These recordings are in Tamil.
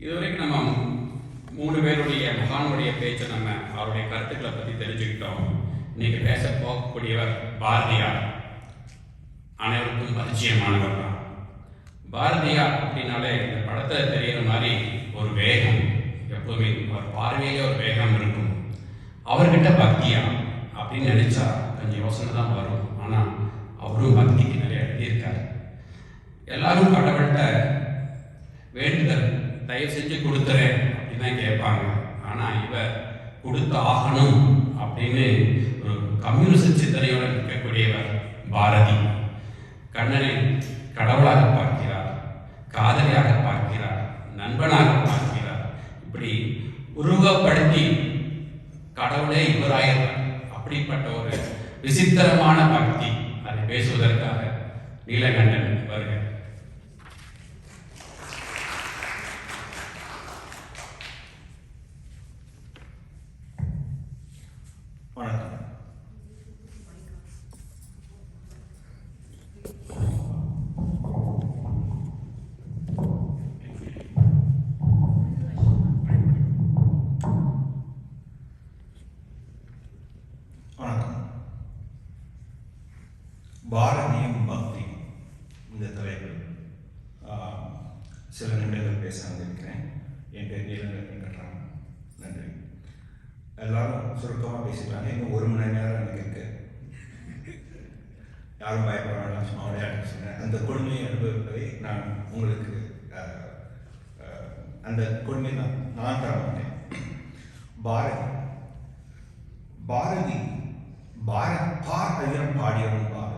இதுவரைக்கும் நம்ம மூணு பேருடைய மகானுடைய பேச்சை நம்ம அவருடைய கருத்துக்களை பற்றி தெரிஞ்சுக்கிட்டோம். இன்னைக்கு பேச போகக்கூடியவர் பாரதியார். அனைவருக்கும் பரிச்சயமானவர் தான். பாரதியார் அப்படின்னாலே இந்த படத்தில் தெரிகிற மாதிரி ஒரு வேகம். எப்போவுமே ஒரு பார்வையிலே ஒரு வேகம் இருக்கும். அவர்கிட்ட பக்தியா அப்படின்னு நினச்சா கொஞ்சம் யோசனை தான் வரும். ஆனால் அவரும் பக்திக்கு நிறைய எழுதியிருக்காரு. எல்லாரும் கடவுள்கிட்ட தயவு செஞ்சு கொடுத்துறேன் அப்படின்னு தான் கேட்பாங்க. ஆனால் இவர் கொடுத்து ஆகணும் அப்படின்னு ஒரு கம்யூனிஸ்ட் சிந்தனையோட இருக்கக்கூடியவர் பாரதி. கண்ணனை கடவுளாக பார்க்கிறார் காதலியாக பார்க்கிறார் நண்பனாக பார்க்கிறார். இப்படி உருவப்படுத்தி கடவுளே இவராயிருந்தார். அப்படிப்பட்ட ஒரு விசித்திரமான பக்தி அதை பேசுவதற்காக நீலகண்டன் வருகிறார். பாரதியும் பக்தி இந்த தலைப்பில் சில நிமிடங்கள் பேச வந்திருக்கிறேன். என் பேர் நீலகண்டன் நன்றி. எல்லாரும் சுருக்கமாக பேசிட்டாங்க இன்னும் ஒரு மணி நேரம் எனக்கு இருக்கு. யாரும் பயப்பட வேண்டாம் சும்மா விளையாட்டு சொன்னேன் அந்த கொடுமையை அனுபவிப்பதை நான் உங்களுக்கு அந்த கொடுமையை நான் நான் தர மாட்டேன் பாரதி. பாரதி பாரத் பார் அதிகம் பாடியவன் பாரதி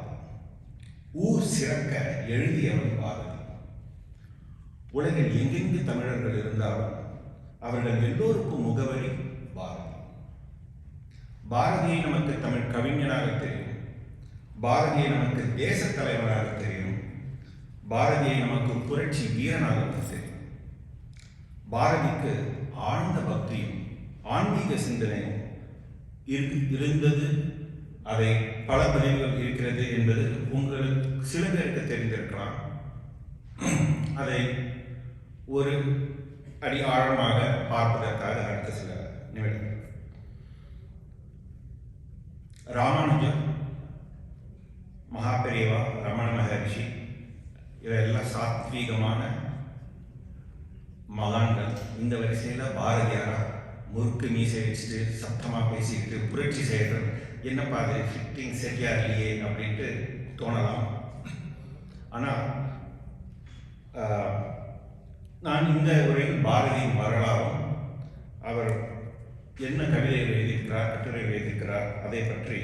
ஊர் சிறக்க எழுதியவன் பாரதி உலகில் எங்கெங்கு தமிழர்கள் இருந்தாலும் அவர்கள் எல்லோருக்கும் முகவரி பாரதி. பாரதியை நமக்கு தமிழ் கவிஞனாக தெரியும். பாரதியை நமக்கு தேசத் தலைவராக தெரியும். பாரதியை நமக்கு புரட்சி வீரனாக தெரியும். பாரதிக்கு ஆழ்ந்த பக்தியும் ஆன்மீக சிந்தனையும் இரு- இருந்தது. அதை பல பதிவுகள் இருக்கிறது என்பது உங்களுக்கு சில பேருக்கு தெரிந்திருக்கலாம். அதை ஒரு அடி ஆழமாக பார்ப்பதற்காக அடுத்த சில நிமிடங்கள். ராமானுஜர் மகாபெரியவா ரமண மகர்ஷி இவையெல்லாம் சாத்வீகமான மகான்கள். இந்த வரிசையில் பாரதியாரா முறுக்கு மீசை வச்சுட்டு சத்தமாக பேசிக்கிட்டு புரட்சி செய்கிறது என்னப்பா அது ஃபிட்டிங் சரியாக இல்லையே அப்படின்ட்டு தோணலாம். ஆனால் நான் இந்த உரையில் பாரதியின் வரலாறும் அவர் என்ன கவிதைகள் எழுதியிருக்கிறார் கட்டுரைகள் எழுதியிருக்கிறார் அதை பற்றி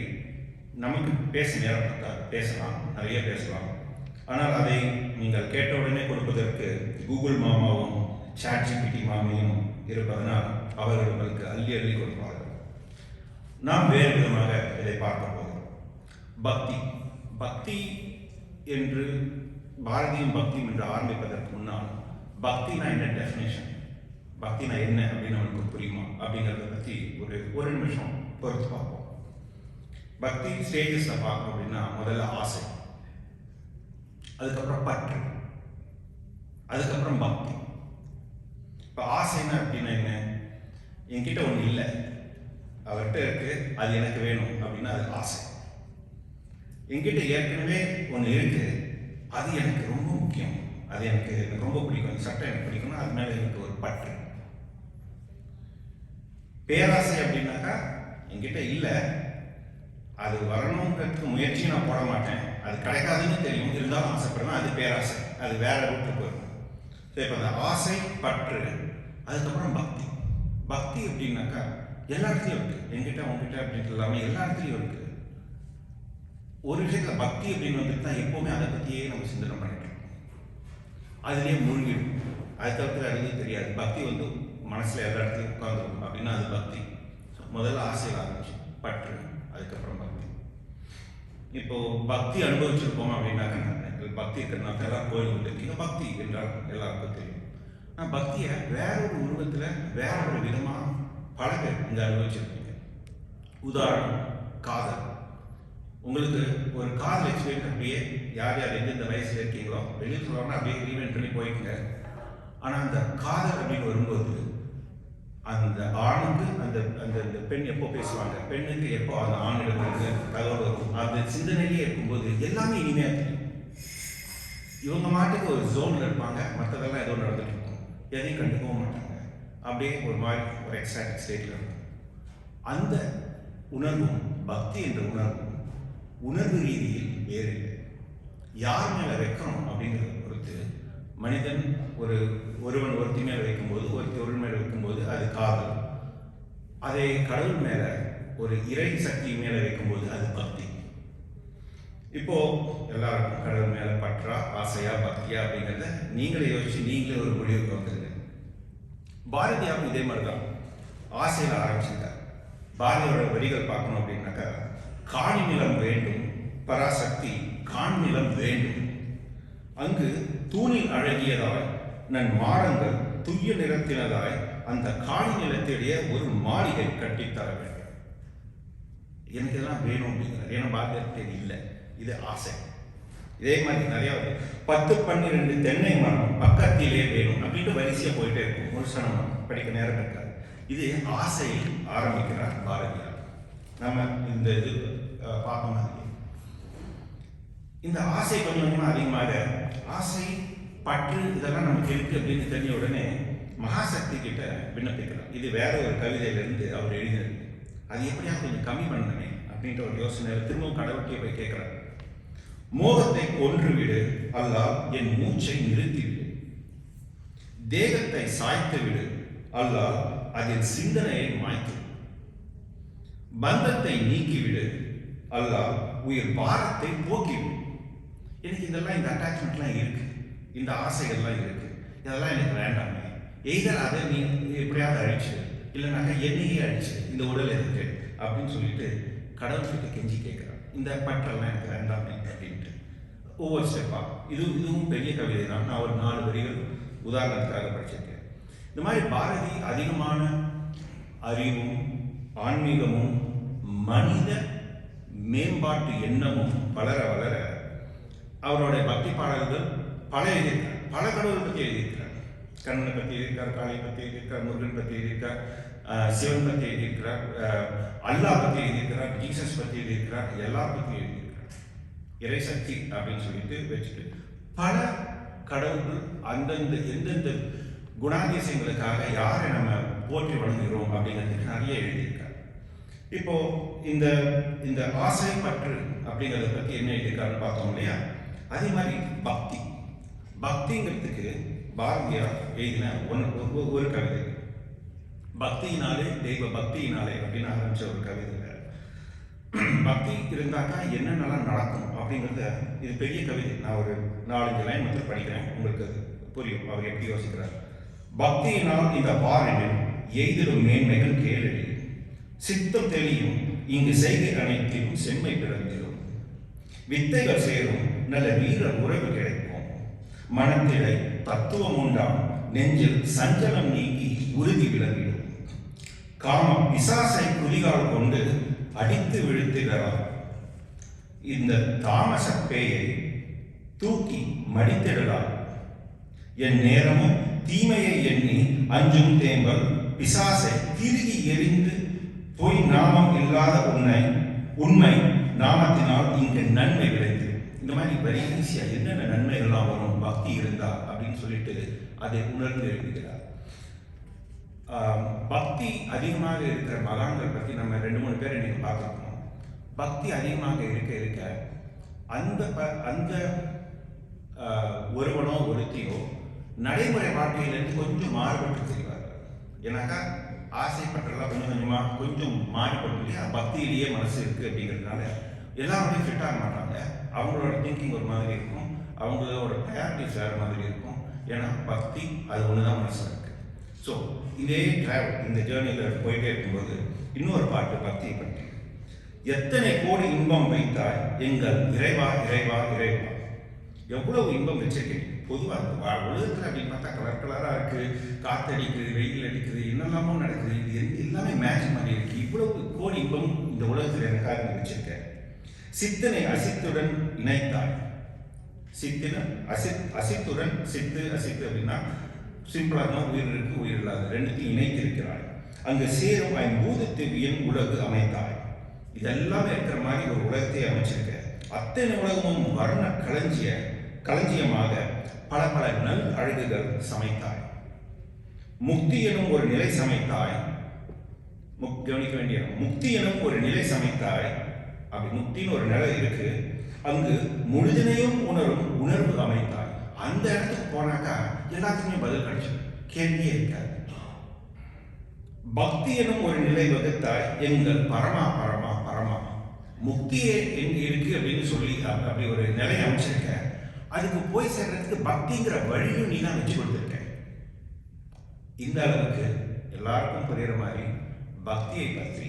நமக்கு பேச நேரம் பேசலாம் நிறைய பேசலாம். ஆனால் அதை நீங்கள் கேட்டவுடனே கொடுப்பதற்கு கூகுள் மாமாவும் சாட் ஜிபிடி மாமியும் இருப்பதனால் அவர்கள் உங்களுக்கு அள்ளி அள்ளி கொடுப்பார்கள். நாம் வேறு விதமாக இதை பார்க்க போகிறோம். பக்தி. பக்தி என்று பாரதியும் பக்தியும் என்று ஆரம்பிப்பதற்கு முன்னால் பக்தினா என்ன டெஃபினேஷன் பக்தினா என்ன அப்படின்னு நமக்கு புரியுமா? அப்படிங்கிறத பற்றி ஒரு ஒரு நிமிஷம் பொறுத்து பார்ப்போம். பக்தி ஸ்டேஜஸில் பார்க்கணும் அப்படின்னா முதல்ல ஆசை. அதுக்கப்புறம் பற்று. அதுக்கப்புறம் பக்தி. இப்போ ஆசைன்னா அப்படின்னா என்ன? என்கிட்ட ஒன்று இல்லை. அவர்கிட்ட இருக்கு அது எனக்கு வேணும் அப்படின்னா அது ஆசை. என்கிட்ட ஏற்கனவே ஒன்று இருக்கு. அது எனக்கு ரொம்ப முக்கியம். அது எனக்கு எனக்கு ரொம்ப பிடிக்கும். அந்த சட்டை எனக்கு பிடிக்கும்னா அது மேலே எனக்கு ஒரு பற்று. பேராசை அப்படின்னாக்கா என்கிட்ட இல்லை. அது வரணுங்கிறதுக்கு முயற்சி நான் போட மாட்டேன். அது கிடைக்காதுன்னு தெரியும். இருந்தாலும் ஆசைப்படுவேன். அது பேராசை. அது வேற ரூட்டு போயிடும். ஸோ இப்போ அந்த ஆசை பற்று அதுக்கப்புறம் பக்தி. பக்தி அப்படின்னாக்கா எல்லா இடத்துலையும் இருக்கு. என்கிட்ட உங்ககிட்ட அப்படின்ட்டு இல்லாமல் எல்லா இடத்துலையும் இருக்குது ஒரு விஷயத்தில் பக்தி அப்படின்னு வந்துட்டு தான் எப்போவுமே அதை பற்றியே நம்ம சிந்தனை பண்ணிட்டோம் அதுலேயே மூழ்கிடும். அது தவிர்த்து அறிவு தெரியாது. பக்தி வந்து மனசில் எல்லா இடத்துலையும் உட்காந்துருக்கும் அப்படின்னா அது பக்தி. முதல்ல ஆசையில் ஆரம்பிச்சு பற்று. அதுக்கப்புறம் பக்தி. இப்போது பக்தி அனுபவிச்சிருப்போம் அப்படின்னாக்கா பக்தி இருக்கிறனால எல்லாம் கோயில் வந்துருக்கீங்க பக்தி என்றால் எல்லாருக்கும் தெரியும். ஆனால் பக்தியை வேற ஒரு உருவத்தில் வேற ஒரு விதமாக பழக இந்த இங்கே அனுபவிச்சிருக்கீங்க உதாரணம் காதல். உங்களுக்கு ஒரு காதல் எக்ஸ்பீரியன்ஸ் அப்படியே யார் யார் எந்தெந்த வயசுல இருக்கீங்களோ வெளியே சொல்லணும்னா அப்படியே ரீவெண்ட் பண்ணி போய்க்குங்க. ஆனால் அந்த காதல் அப்படின்னு வரும்போது அந்த ஆணுக்கு அந்த அந்த அந்த பெண் எப்போ பேசுவாங்க? பெண்ணுக்கு எப்போ அந்த ஆணிடத்திற்கு தகவல் வரும்? அந்த சிந்தனையிலே இருக்கும்போது எல்லாமே இனிமையாக தெரியும். இவங்க மாட்டுக்கு ஒரு ஜோன்ல இருப்பாங்க மற்றதெல்லாம் ஏதோ நடந்துட்டு இருக்கும். எதையும் கண்டுக்கவும் மாட்டாங்க. அப்படியே ஒரு மாதிரி ஒரு எக்ஸாக்ட் ஸ்டேட்ல இருக்கும். அந்த உணர்வும் பக்தி என்ற உணர்வும் உணர்வு ரீதியில் வேறு இல்லை. யார் மேலே வைக்கணும் அப்படிங்கிறத பொறுத்து மனிதன் ஒரு ஒருவன் ஒருத்தி மேலே வைக்கும்போது ஒருத்தி ஒரு மேலே வைக்கும்போது அது காதல். அதை கடவுள் மேலே ஒரு இறை சக்தி மேலே வைக்கும்போது அது பக்தி. இப்போ எல்லாருக்கும் கடவுள் மேலே பற்றா ஆசையா பக்தியா அப்படிங்கிறத நீங்களே யோசிச்சு நீங்களே ஒரு முடிவுக்கு வந்துருங்க. பாரதியாவும் இதே மாதிரி தான் ஆசையில் ஆரம்பிச்சிருக்கார் பாரதியோட வரிகள் பார்க்கணும் அப்படின்னாக்கா காணி நிலம் வேண்டும் பராசக்தி காண் நிலம் வேண்டும். அங்கு தூணில் அழகியதாய் நன் மாடங்கள் துய்ய நிறத்தினதாய் அந்த காணி நிலத்திலேயே ஒரு மாளிகை கட்டித்தர வேண்டும். எனக்கு இதெல்லாம் வேணும் அப்படிங்கிறார். ஏன்னா பாரதியார் இல்லை. இது ஆசை. இதே மாதிரி நிறைய வருது. பத்து பன்னிரெண்டு தென்னை மரம் பக்கத்திலே வேணும் அப்படின்ட்டு வரிசையாக போயிட்டே இருக்கும். முழுசா நம்ம படிக்க நேரம் இருக்காது. இது ஆசையில் ஆரம்பிக்கிறார் பாரதியார். நம்ம இந்த இது பார்ப்போம் பார்க்க மாதிரி இந்த ஆசை கொஞ்சம் கொஞ்சமாக அதிகமாக ஆசை பற்று இதெல்லாம் நமக்கு இருக்கு அப்படின்னு தெரிஞ்ச உடனே மகாசக்தி கிட்ட விண்ணப்பிக்கலாம் இது வேற ஒரு கவிதையிலிருந்து அவர் எழுதினது அது எப்படியா கொஞ்சம் கம்மி பண்ணணுமே அப்படின்ற ஒரு யோசனை திரும்பவும் கடவுள்கிட்டே போய் கேட்குறாரு. மோகத்தை கொன்றுவிடு அல்லாஹ் என் மூச்சை நிறுத்திவிடு. தேகத்தை சாய்த்து விடு அல்லாஹ் அதில் சிந்தனையை மாய்த்து. பந்தத்தை நீக்கிவிடு அல்லாஹ் உயிர் பாரத்தை போக்கிவிடு. எனக்கு இதெல்லாம் இந்த அட்டாச்மெண்ட்லாம் இருக்கு. இந்த ஆசைகள்லாம் இருக்கு. இதெல்லாம் எனக்கு வேண்டாமே. எய்தர் அதை நீ எப்படியாவது அழிச்சு இல்லைனாக்கா என்னையே அழிச்சு இந்த உடல் இருக்கு அப்படின்னு சொல்லிட்டு கடவுள்கிட்ட கெஞ்சி கேட்குறான். இந்த பற்றெல்லாம் எனக்கு வேண்டாமே. அப்படின்ட்டு ஒவ்வொரு ஸ்டெப்பாக இது இதுவும் பெரிய கவிதை தான் நான் ஒரு நாலு வரிகள் உதாரணத்துக்காக படிச்சிருக்கேன். இந்த மாதிரி பாரதி அதிகமான அறிவும் ஆன்மீகமும் மனித மேம்பாட்டு எண்ணமும் வளர வளர அவருடைய பக்தி பாடல்கள் பல எழுதியிருக்கார் பல கடவுள் பற்றி எழுதியிருக்கிறார். கண்ணனை பற்றி எழுதியிருக்கார் காளியை பற்றி எழுதியிருக்கார் முருகன் பற்றி எழுதியிருக்கார் சிவன் பற்றி எழுதியிருக்கிறார் அல்லா அல்லாஹ் பற்றி எழுதியிருக்கிறார் ஜீசஸ் பற்றி எழுதியிருக்கிறார் எல்லா பற்றி இறைசக்தி அப்படின்னு சொல்லிட்டு வச்சுட்டு பல கடவுள்கள் அந்தந்த எந்தெந்த குணாதிசயங்களுக்காக யாரை நம்ம போற்றி வழங்குகிறோம் அப்படிங்கிறதுக்கு நிறைய எழுதியிருக்கார். இப்போ இந்த இந்த ஆசை பற்று அப்படிங்கிறத பற்றி என்ன எழுதியிருக்காருன்னு பார்த்தோம் இல்லையா? அதே மாதிரி பக்தி. பக்திங்கிறதுக்கு பாரதியார் எழுதின ஒன்று ஒரு- கவிதை. பக்தியினாலே தெய்வ பக்தியினாலே அப்படின்னு ஆரம்பிச்ச ஒரு கவிதை. பக்தி இருந்தாக்கா என்னென்னலாம் நடக்கும் அப்படிங்கிறத இது பெரிய கவிதை. நான் ஒரு நாலஞ்சு லைன் மட்டும் படிக்கிறேன். உங்களுக்கு அது புரியும். அவர் எப்படி யோசிக்கிறார்? பக்தியினால் இந்த பாரினில் எய்திடும் மேன்மைகள் கேளடி. சித்தம் தெளியும். இங்கு செய்கை அனைத்திலும் செம்மை பிறந்திடும். வித்தைகள் சேரும். நல்ல வீர உறவு கிடைக்கும். மனத்திடை தத்துவம் உண்டாம். நெஞ்சில் சஞ்சலம் நீங்கி உறுதி விளங்கிடும் காமம். பிசாசை குதிகால் கொண்டு அடித்து விழுத்திடலாம் இந்த தாமச பேயை தூக்கி மடித்திடலாம். என் நேரமும் தீமையை எண்ணி அஞ்சும் தேம்பல் பிசாசை திருகி எரிந்து பொய் நாமம் இல்லாத உன்னை உண்மை நாமத்தினால் இங்கு நன்மை கிடைத்து இந்த மாதிரி வெரி ஈஸியாக என்னென்ன நன்மைகள்லாம் வரும் பக்தி இருந்தா அப்படின்னு சொல்லிட்டு அதை உணர்ந்து எழுதுகிறார். பக்தி அதிகமாக இருக்கிற மகான்கள் பற்றி நம்ம ரெண்டு மூணு பேர் இன்றைக்கி பார்த்துருக்கோம். பக்தி அதிகமாக இருக்க இருக்க அந்த ப- அந்த ஒருவனோ ஒருத்தியோ நடைமுறை வாழ்க்கையிலிருந்து கொஞ்சம் மாறுபட்டு செய்வார்கள் ஏன்னாக்கா ஆசைப்பட்டெல்லாம் கொஞ்சம் கொஞ்சமாக கொஞ்சம் மாறுபடும் இல்லையா? பக்தியிலேயே மனசு இருக்கு அப்படிங்கிறதுனால எல்லாருமே ஃபிட் ஆக மாட்டாங்க. அவங்களோட திங்கிங் ஒரு மாதிரி இருக்கும். அவங்களோட ப்ரையாரிட்டிஸ் வேறு மாதிரி இருக்கும். ஏன்னா பக்தி அது ஒன்று தான் மனசு ஸோ இதே டிராவல் இந்த ஜேர்னியில் போயிட்டே இருக்கும்போது இன்னொரு பாட்டு பக்தி பற்றி எத்தனை கோடி இன்பம் வைத்தாய் எங்கள் இறைவா இறைவா இறைவா. எவ்வளவு இன்பம் வச்சிருக்கேன். பொதுவாக உலகத்தில் அப்படின்னு பார்த்தா கலர் கலராக இருக்கு. காத்தடிக்குது வெயில் அடிக்குது என்னெல்லாமோ நடக்குது. இது எல்லாமே மேஜிக் மாதிரி இருக்குது இவ்வளவு கோடி இன்பம் இந்த உலகத்தில் எனக்காக நீ வச்சிருக்க. சித்தனை அசித்துடன் இணைத்தாய். சித்தின அசித் அசித்துடன் சித்து அசித்து அப்படின்னா சிம்பிளாக உயிர் இருக்கு உயிர் இல்லாத ரெண்டுத்தையும் இணைத்திருக்கிறாய் அங்கு சேரும் ஐம்பூதத்தின் உலகு அமைத்தாய் இதெல்லாம் இருக்கிற மாதிரி ஒரு உலகத்தை அமைச்சிருக்க. அத்தனை உலகமும் வர்ண களஞ்சிய களஞ்சியமாக பல பல நல் அழகுகள் சமைத்தாய் முக்தி எனும் ஒரு நிலை சமைத்தாய் முக் கவனிக்க வேண்டிய முக்தி எனும் ஒரு நிலை சமைத்தாய் அப்படி முக்தின்னு ஒரு நிலை இருக்கு. அங்கு முழுதினையும் உணரும் உணர்வு அமைத்தாய் அந்த இடத்துக்கு போனாக்கா எல்லாத்துக்குமே பதில் கிடைச்சிடும் கேள்வியே இருக்காது. பக்தி எனும் ஒரு நிலை வகுத்த எங்கள் பரமா பரமா பரமா முக்தியே எங்க இருக்கு அப்படின்னு சொல்லி அப்படி ஒரு நிலை அமைச்சிருக்க அதுக்கு போய் சேர்றதுக்கு பக்திங்கிற வழியும் நீ தான் வச்சு கொடுத்துருக்க. இந்த அளவுக்கு எல்லாருக்கும் புரியுற மாதிரி பக்தியை பற்றி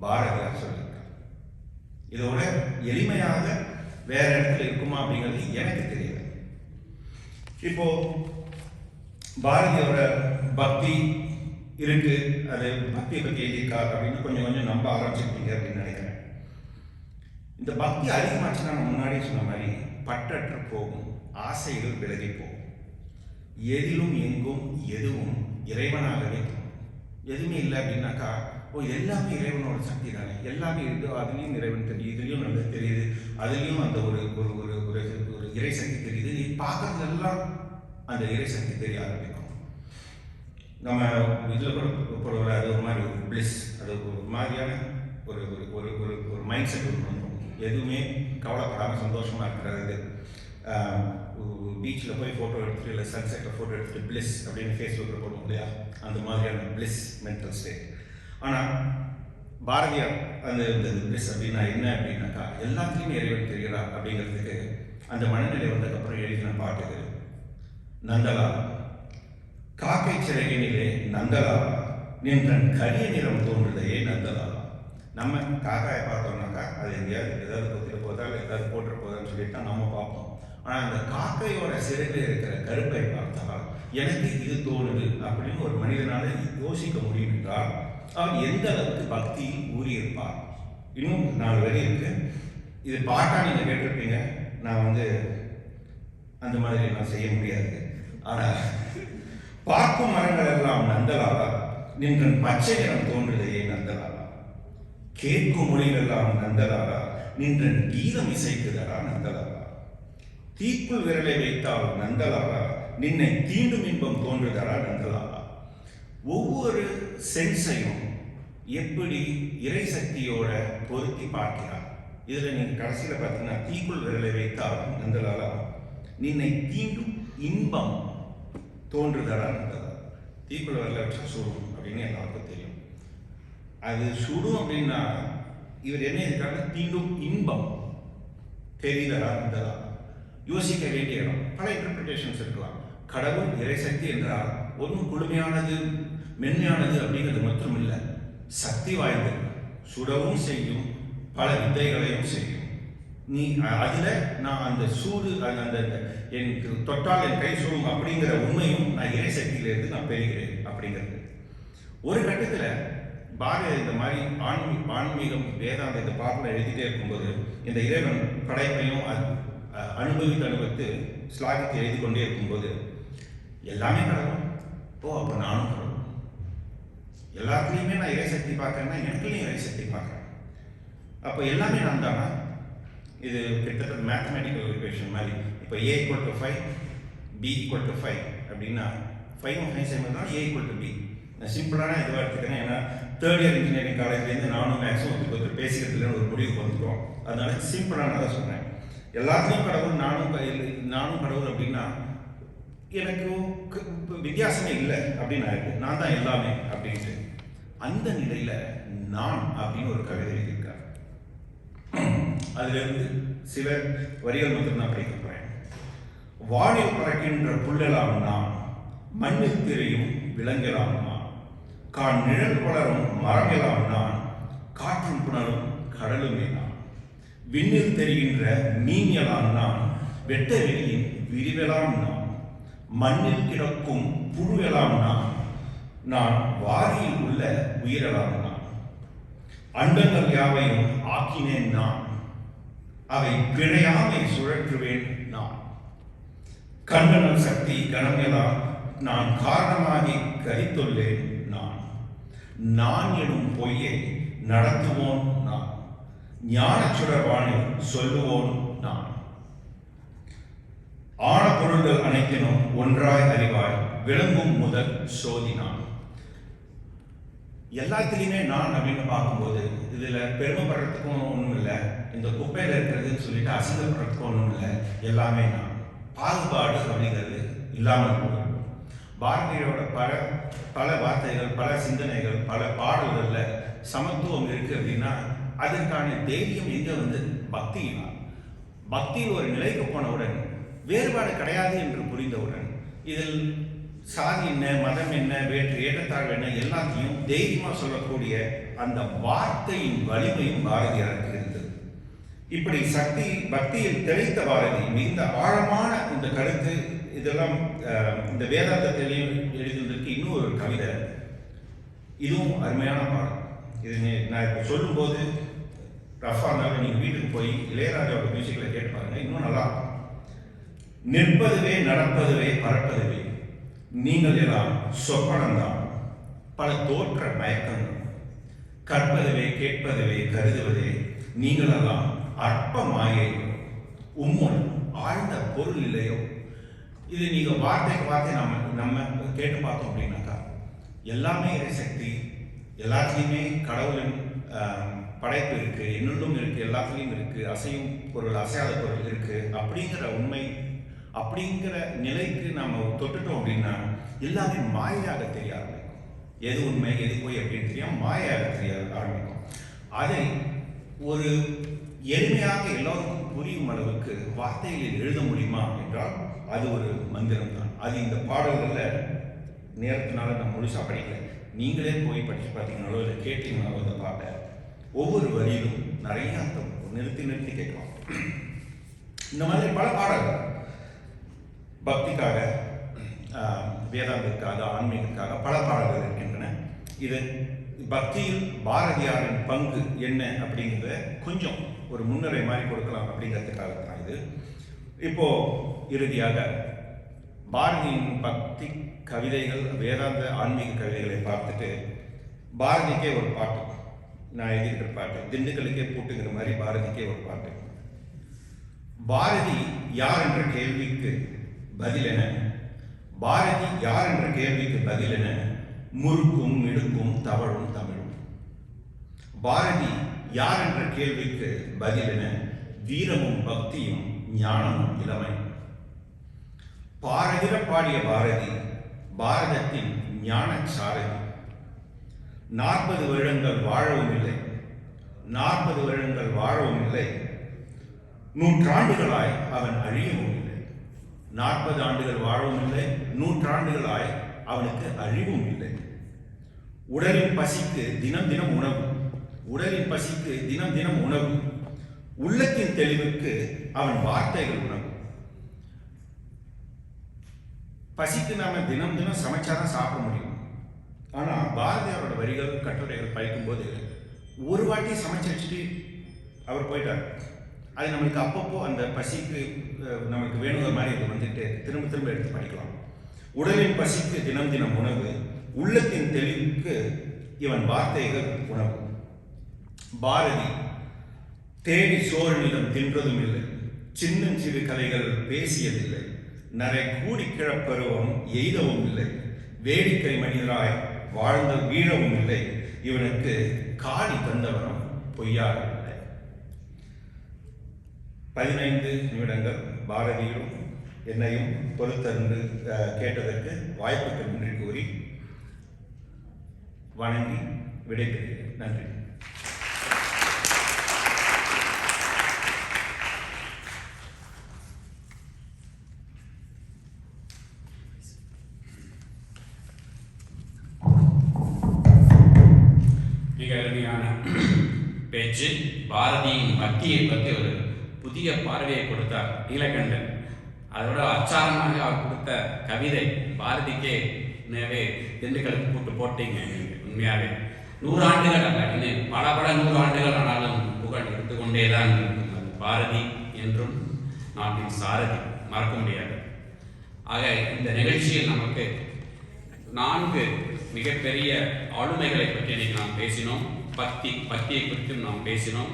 பாரதியார் சொல்லியிருக்கார் இதோட எளிமையாக வேற இடத்துல இருக்குமா அப்படிங்கிறது எனக்கு தெரியும் இப்போ பாரதியோட பக்தி இருக்கு. அது பக்தியை பற்றி எழுதியிருக்கார் அப்படின்னு கொஞ்சம் கொஞ்சம் நம்ப ஆரம்பிச்சிருப்பீங்க அப்படின்னு நினைக்கிறேன். இந்த பக்தி அதிகமாச்சுன்னா நான் முன்னாடியே சொன்ன மாதிரி பற்றற்று போகும் ஆசைகள் விலகி போகும். எதிலும் எங்கும் எதுவும் இறைவனாகவே எதுவுமே இல்லை அப்படின்னாக்கா ஓ எல்லாமே இறைவனோட சக்தி தானே? எல்லாமே இருக்கு அதுலேயும் இறைவன் தெரியுது இதுலேயும் நல்லது தெரியுது அதுலேயும் அந்த ஒரு ஒரு ஒரு ஒரு ஒரு இறை சக்தி தெரியுது. நீ பார்க்கறதெல்லாம் அந்த இறை சக்தி தெரிய ஆரம்பிக்கும். நம்ம இதில் கூட ஒரு அது ஒரு மாதிரி ஒரு பிளிஸ் அது ஒரு மாதிரியான ஒரு ஒரு ஒரு ஒரு ஒரு மைண்ட் செட் ஒன்று வந்துடும் எதுவுமே கவலைப்படாமல் சந்தோஷமாக இருக்கிறது. பீச்சில் போய் ஃபோட்டோ எடுத்துகிட்டு இல்லை சன்செட்டில் ஃபோட்டோ எடுத்துகிட்டு பிளிஸ் அப்படின்னு ஃபேஸ்புக்கில் போடுவோம் இல்லையா? அந்த மாதிரியான பிளிஸ் மென்டல் ஸ்டேட் ஆனால் பாரதியார் அந்த இந்த பிளிஸ் அப்படின்னா என்ன அப்படின்னாக்கா எல்லாத்துலேயுமே இறைவன் தெரிகிறார் அப்படிங்கிறதுக்கு அந்த மனநிலை வந்ததுக்கப்புறம் எழுதின பாட்டு நந்தலா காக்கை சிறகினிலே நந்தலா நின்றன் கரிய நிறம் தோன்றுதையே நந்தலா. நம்ம காக்காயை பார்த்தோம்னாக்கா அது எங்கேயாவது ஏதாவது கொத்திர போதா இல்லை ஏதாவது போட்டு போதான்னு சொல்லிட்டு தான் நம்ம பார்ப்போம். ஆனால் அந்த காக்கையோட சிறகில் இருக்கிற கருப்பை பார்த்தால் எனக்கு இது தோணுது அப்படின்னு ஒரு மனிதனால் யோசிக்க முடியும் என்றால் அவன் எந்த அளவுக்கு பக்தியில் ஊறியிருப்பார் இன்னும் நாலு வரி இருக்கு. இது பாட்டா நீங்கள் கேட்டிருப்பீங்க. நான் வந்து அந்த மாதிரி நான் செய்ய முடியாது. ஆனால் பார்க்கும் மரங்கள் எல்லாம் நந்தலாவா நின்றன் பச்சை நிறம் தோன்றுதையே நந்தலாவா கேட்கும் மொழிகள் எல்லாம் நந்தலாலா? நின்றன் கீதம் இசைக்குதடா நந்தலாவா தீக்குள் விரலை வைத்தால் நந்தலாவா நின்னை தீண்டும் இன்பம் தோன்றுதடா நந்தலாவா ஒவ்வொரு சென்ஸையும் எப்படி இறை சக்தியோட பொருத்தி பார்க்கிறார்? இதில் நீங்கள் கடைசியில் பார்த்தீங்கன்னா தீக்குள் விரலை வைத்தால் நந்தலாலா நீனை தீண்டும் இன்பம் தோன்றுதடா நந்தலாலா. தீக்குள் விரலை வச்சா சுடும் அப்படின்னு எல்லாருக்கும் தெரியும். அது சுடும் அப்படின்னா இவர் என்ன இருக்காங்க தீண்டும் இன்பம் தெரியுதடா நந்தலாலா. யோசிக்க வேண்டிய இடம். பல இன்டர்பிரிட்டேஷன்ஸ் இருக்கலாம். கடவுள் இறைசக்தி என்றால் ஒன்றும் குளுமையானது மென்மையானது அப்படிங்கிறது மட்டும் இல்லை சக்தி வாய்ந்தது சுடவும் செய்யும் பல வித்தைகளையும் செய்யும். நீ அதில் நான் அந்த சூடு அந்த அந்த எனக்கு தொட்டால் என் கை சூடும் அப்படிங்கிற உண்மையும் நான் இறைசக்தியிலிருந்து நான் பெறுகிறேன் அப்படிங்கிறது. ஒரு கட்டத்தில் பாரதி இந்த மாதிரி ஆன்மீ ஆன்மீகம் வேதாந்த இந்த பாட்டில் எழுதிட்டே இருக்கும்போது இந்த இறைவன் படைப்பையும் அனுபவித்து அனுபவித்து ஸ்லாகித்து எழுதி கொண்டே இருக்கும்போது எல்லாமே கடவுள் ஓ அப்போ நானும் கடவுள் எல்லாத்துலேயுமே நான் இறைசக்தி பார்க்குறேன்னா எனக்குலையும் இறைசக்தி பார்க்குறேன். அப்போ எல்லாமே நான் தானா இது கிட்டத்தட்ட மேத்தமெட்டிக்கல் ஈக்குவேஷன் மாதிரி. இப்போ A equal to five B equal to five அப்படின்னா ஃபைவ் ஃபைவ் சேம் தான் ஏ ஈக்குவல் டு பி நான் சிம்பிளான இதுவாக எடுத்துக்கிறேன். ஏன்னா தேர்ட் இயர் இன்ஜினியரிங் காலேஜ்லேருந்து நானும் மேக்ஸும் ஒருத்தர் ஒருத்தர் பேசிக்கிறதுல ஒரு முடிவுக்கு வந்துட்டோம். அதனால சிம்பிளானதை சொன்னேன் எல்லாத்துலேயும் கடவுள் நானும் நானும் கடவுள் அப்படின்னா எனக்கு வித்தியாசமே இல்லை அப்படின்னு ஆயிருக்கு. நான் தான் எல்லாமே அப்படின்ட்டு. அந்த நிலையில நான் அப்படின்னு ஒரு கவிதை எழுதியிருக்கார். அதுலேருந்து சில வரிகள் மட்டும் நான் படிக்க போறேன். வானில் பறக்கின்ற புல்லெல்லாம் நான் மண்ணில் திரையும் விலங்கலாம் நான். கான் நிழல் வளரும் மரமெல்லாம் நான் காற்றும் புணரும் கடலுமே நான். விண்ணில் தெரிகின்ற மீன் எல்லாம் நான் வெட்ட வெளியின் விரிவெல்லாம் நான். மண்ணில் கிடக்கும் புழுவெல்லாம் நான் நான் வாரியில் உள்ள உயிரெல்லாம் நான் அண்டங்கள் யாவையும் ஆக்கினேன் நான். அவை பிழையாமை சுழற்றுவேன் நான். கண்டனல் சக்தி கணமெல்லாம் நான் காரணமாகி கரித்துள்ளேன் நான். நான் எனும் பொய்யை நடத்துவோன் நான். ஞானச் சுடர்வானில் சொல்லுவோன் ஆன பொருள்கள் அனைத்தினும் ஒன்றாய் அறிவாய் விளங்கும் முதல் சோதினான் எல்லாத்துலேயுமே நான் அப்படின்னு பார்க்கும்போது இதில் பெருமைப்படுறதுக்கும் ஒன்றும் இல்லை. இந்த குப்பையில் இருக்கிறதுன்னு சொல்லிட்டு அசிங்கப்படுறதுக்கும் ஒன்றும் இல்லை. எல்லாமே நான். பாகுபாடு அப்படிங்கிறது இல்லாமல் போகும். பாரதியோட பல பல வார்த்தைகள் பல சிந்தனைகள் பல பாடல்களில் சமத்துவம் இருக்குது அப்படின்னா அதற்கான தைரியம் எங்கே வந்து பக்தியினால். பக்தியில் ஒரு நிலைக்கு போனவுடன் வேறுபாடு கிடையாது என்று புரிந்தவுடன் இதில் சாதி என்ன மதம் என்ன வேற்று ஏற்றத்தாழ்வு என்ன எல்லாத்தையும் தைரியமாக சொல்லக்கூடிய அந்த வார்த்தையின் வலிமையும் பாரதியாருக்கு இருந்தது. இப்படி சக்தி பக்தியில் தெளித்த பாரதி மிகுந்த ஆழமான இந்த கருத்து இதெல்லாம் இந்த வேதாந்தத்திலையும் எழுதுவதற்கு இன்னும் ஒரு கவிதை. இதுவும் அருமையான பாடம். இது நான் இப்போ சொல்லும்போது ரஃபா இருந்தாலும் நீங்கள் வீட்டுக்கு போய் இளையராஜாவோட மியூசிக்கில் கேட்டு பாருங்க இன்னும் நல்லா இருக்கும் நிற்பதுவே நடப்பதுவே பறப்பதுவே. நீங்கள் எல்லாம் சொப்பனம்தான். பல தோற்ற மயக்கங்கள். கற்பதுவே கேட்பதுவே கருதுவதே நீங்களெல்லாம் அற்ப உம்முன் ஆழ்ந்த பொருள் இல்லையோ? இது நீங்கள் வார்த்தைக்கு வார்த்தை நம்ம நம்ம கேட்டு பார்த்தோம் அப்படின்னாக்கா எல்லாமே இறைசக்தி எல்லாத்துலேயுமே கடவுளின் படைப்பு இருக்குது என்னுள்ளும் இருக்குது எல்லாத்துலேயும் இருக்குது அசையும் பொருள் அசையாத பொருள் இருக்குது அப்படிங்கிற உண்மை அப்படிங்கிற நிலைக்கு நம்ம தொட்டுட்டோம் அப்படின்னா எல்லாமே மாயாக தெரிய ஆரம்பிக்கும். எது உண்மை எது போய் அப்படின்னு தெரியாம மாயாக தெரிய ஆரம்பிக்கும். அதை ஒரு எளிமையாக எல்லோருக்கும் புரியும் அளவுக்கு வார்த்தைகளில் எழுத முடியுமா என்றால் அது ஒரு மந்திரம் தான் அது இந்த பாடல்களில் நேரத்தினால நான் முழுசாக படிக்கல. நீங்களே போய் படித்து பார்த்தீங்கனாலோ இல்லை கேட்டீங்கனாலோ இந்த பாட்டை ஒவ்வொரு வரியிலும் நிறைய அர்த்தம் நிறுத்தி நிறுத்தி கேட்கலாம். இந்த மாதிரி பல பாடல்கள். பக்திக்காக வேதாந்தத்துக்காக ஆன்மீகத்துக்காக பல பாடல்கள் இருக்கின்றன. இது பக்தியில் பாரதியாரின் பங்கு என்ன அப்படிங்கிறத கொஞ்சம் ஒரு முன்னுரை மாதிரி கொடுக்கலாம் அப்படிங்கிறதுக்காக தான் இது. இப்போ இறுதியாக பாரதியின் பக்தி கவிதைகள் வேதாந்த ஆன்மீக கவிதைகளை பார்த்துட்டு பாரதிக்கே ஒரு பாட்டு. நான் எழுதியிருக்கிற பாட்டு. திண்டுக்கலுக்கே பூட்டுங்கிற மாதிரி பாரதிக்கே ஒரு பாட்டு. பாரதி யார் என்ற கேள்விக்கு பதில் என பாரதி யார் என்ற கேள்விக்கு பதில் என முறுக்கும் மிடுக்கும் தவழும் தமிழும் பாரதி யார் என்ற கேள்விக்கு பதில் என வீரமும் பக்தியும் ஞானமும் இளமை. பாரதிர பாடிய பாரதி பாரதத்தின் ஞான சாரதி நாற்பது வருடங்கள் வாழவும் இல்லை. நாற்பது வருடங்கள் வாழவும் இல்லை. நூற்றாண்டுகளாய் அவன் அழியவும் இல்லை. நாற்பது ஆண்டுகள் வாழவும் இல்லை நூற்றாண்டுகளாய் அவனுக்கு அழிவும் இல்லை. உடலின் பசிக்கு தினம் தினம் உணவு. உடலின் பசிக்கு தினம் தினம் உணவு. உள்ளத்தின் தெளிவுக்கு அவன் வார்த்தைகள் உணவு. பசிக்கு நாம தினம் தினம் சமைச்சாதான் சாப்பிட முடியும். ஆனால் பாரதியாரோட வரிகள் கட்டுரைகள் படிக்கும்போது ஒரு வாட்டி சமைச்சு வச்சுட்டு அவர் போயிட்டார். அது நம்மளுக்கு அப்பப்போ அந்த பசிக்கு நம்மளுக்கு நமக்கு வேணுங்கிற மாதிரி இது வந்துட்டு திரும்ப திரும்ப எடுத்து படிக்கலாம். உடலின் பசிக்கு தினம் தினம் உணவு உள்ளத்தின் தெளிவுக்கு இவன் வார்த்தைகள் உணவு. பாரதி தேடி சோறு நிலம் தின்றதும் இல்லை. சின்னஞ்சிறு கலைகள் பேசியதில்லை. நரை கூடி கிழப்பருவம் எய்தவும் இல்லை. வேடிக்கை மனிதராய் வாழ்ந்த வீழவும் இல்லை. இவனுக்கு காளி தந்தவனம் பொய்யாகவில்லை பதினைந்து நிமிடங்கள் பாரதியும் என்னையும் பொறுத்தருந்து கேட்டதற்கு வாய்ப்புகள் நன்றி கூறி வணங்கி விடைபெறுகிறேன். நன்றி. கொடுத்தார். நீலகண்டன். அதோட அச்சாரமாக அவர் கொடுத்த கவிதை பாரதிக்கே உண்மையாவே திண்டுக்கலுக்கு கூட்டு போட்டீங்க உண்மையாகவே உண்மையாவே. நூறு ஆண்டுகள் அல்ல இன்னும் பல பல நூறு ஆண்டுகள் ஆனாலும் புகழ் எடுத்துக்கொண்டே தான் இருக்கும் அது பாரதி என்றும் நாட்டின் சாரதி மறக்க முடியாது. ஆக இந்த நிகழ்ச்சியில் நமக்கு நான்கு மிகப்பெரிய ஆளுமைகளை பற்றி இன்னைக்கு நாம் பேசினோம். பக்தி பக்தியை குறித்தும் நாம் பேசினோம்.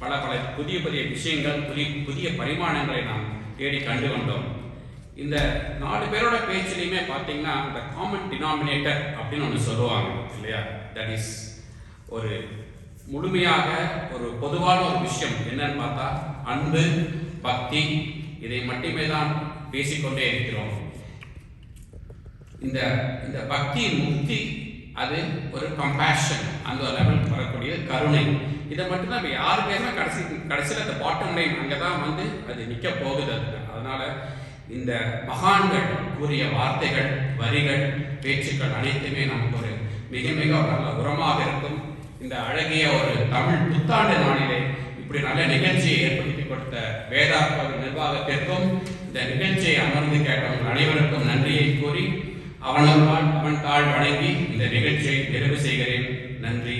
பல பல புதிய புதிய விஷயங்கள் புதிய புதிய பரிமாணங்களை நாம் தேடி கண்டு கொண்டோம் இந்த நாலு பேரோட பேச்சுலையுமே பார்த்தீங்கன்னா இந்த காமன் டினாமினேட்டர் அப்படின்னு ஒன்று சொல்லுவாங்க இல்லையா? தட் இஸ் ஒரு முழுமையாக ஒரு பொதுவான ஒரு விஷயம். என்னன்னு பார்த்தா அன்பு பக்தி இதை மட்டுமே தான் பேசிக்கொண்டே இருக்கிறோம். இந்த இந்த பக்தியின் முக்தி அது ஒரு கம்பேஷன் அந்த லெவலுக்கு வரக்கூடிய கருணை. இதை மட்டும் தான் யார் பேருமே கடைசி கடைசியில் அந்த பாட்டம் லைன் அங்கே தான் வந்து அது நிற்க போகுது அது. அதனால இந்த மகான்கள் கூறிய வார்த்தைகள் வரிகள் பேச்சுக்கள் அனைத்துமே நமக்கு ஒரு மிக மிக ஒரு நல்ல உரமாக இருக்கும். இந்த அழகிய ஒரு தமிழ் புத்தாண்டு நாளிலே இப்படி நல்ல நிகழ்ச்சியை ஏற்படுத்தி கொடுத்த வேதாத்ம நிர்வாகத்திற்கும் இந்த நிகழ்ச்சியை அமர்ந்து கேட்டவங்க அனைவருக்கும் நன்றியை கூறி அவனவன் அவன் தாழ் வணங்கி இந்த நிகழ்ச்சியை நிறைவு செய்கிறேன். நன்றி.